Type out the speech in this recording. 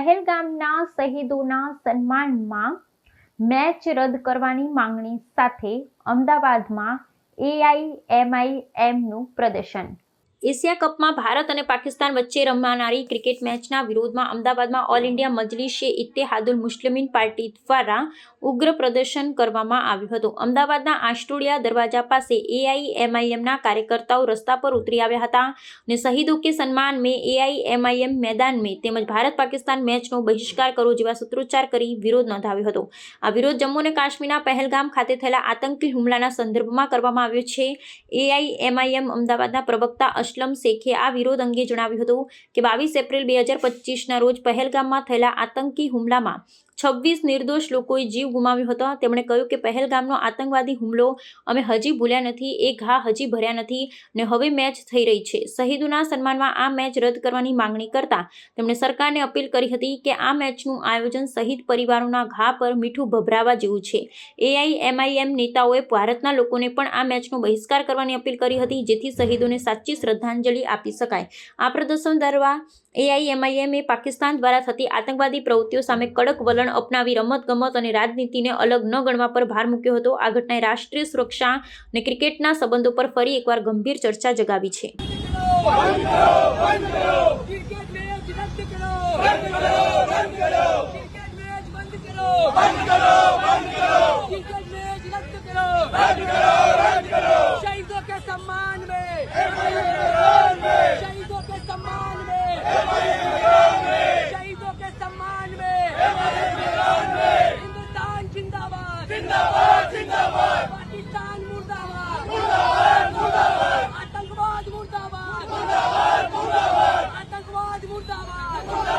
પહેલગામના શહીદોના સન્માનમાં મેચ રદ કરવાની માંગણી સાથે અમદાવાદમાં એઆઈએમઆઈએમનું પ્રદર્શન. એશિયા કપમાં ભારત અને પાકિસ્તાન વચ્ચે રમાનારી ક્રિકેટ મેચના વિરોધમાં અમદાવાદમાં all India Majlise Ittehadul Muslimeen party દ્વારા ઉગ્ર પ્રદર્શન કરવામાં આવ્યું હતું. અમદાવાદના આસ્ટોડિયા દરવાજા પાસે એઆઈએમઆઈએમના કાર્યકર્તાઓ રસ્તા પર ઉતરી આવ્યા હતા અને શહીદો કે સન્માન મેં એઆઈએમઆઈએમ મેદાન મેં તેમજ ભારત પાકિસ્તાન મેચનો બહિષ્કાર કરો જેવા સૂત્રોચ્ચાર કરી વિરોધ નોંધાવ્યો હતો. આ વિરોધ જમ્મુ અને કાશ્મીરના પહેલગામ ખાતે થયેલા આતંકી હુમલાના સંદર્ભમાં કરવામાં આવ્યો છે. એઆઈએમઆઈએમ અમદાવાદના પ્રવક્તા અસલમ શેખે આ વિરોધ અંગે જણાવ્યું હતું કે બાવીસ એપ્રિલ બે હજાર પચીસના રોજ પહેલગામમાં થયેલા આતંકી હુમલામાં છવ્વીસ નિર્દોષ લોકોએ જીવ ગુમાવ્યો હતો. તેમણે કહ્યું કે પહેલગામનો આતંકવાદી હુમલો અમે હજી ભૂલ્યા નથી, એ ઘા હજી ભર્યા નથી ને હવે મેચ થઈ રહી છે. શહીદોના સન્માનમાં આ મેચ રદ કરવાની માંગણી કરતા તેમણે સરકારને અપીલ કરી હતી કે આ મેચનું આયોજન શહીદ પરિવારોના ઘા પર મીઠું ભભરાવા જેવું છે. એઆઈએમઆઈએમ નેતાઓએ ભારતના લોકોને પણ આ મેચનો બહિષ્કાર કરવાની અપીલ કરી હતી, જેથી શહીદોને સાચી શ્રદ્ધાંજલિ આપી શકાય આ પ્રદર્શન દરવા એઆઈએમઆઈએમ એ પાકિસ્તાન દ્વારા થતી આતંકવાદી પ્રવૃત્તિઓ સામે કડક વલણ અપનાવી રમતગમત અને રાજનીતિને અલગ ન ગણવા પર ભાર મૂક્યો હતો આ ઘટનાએ રાષ્ટ્રીય સુરક્ષા અને ક્રિકેટના સંબંધો પર ફરી એકવાર ગંભીર ચર્ચા જગાવી છે બંધ મેચ Come on.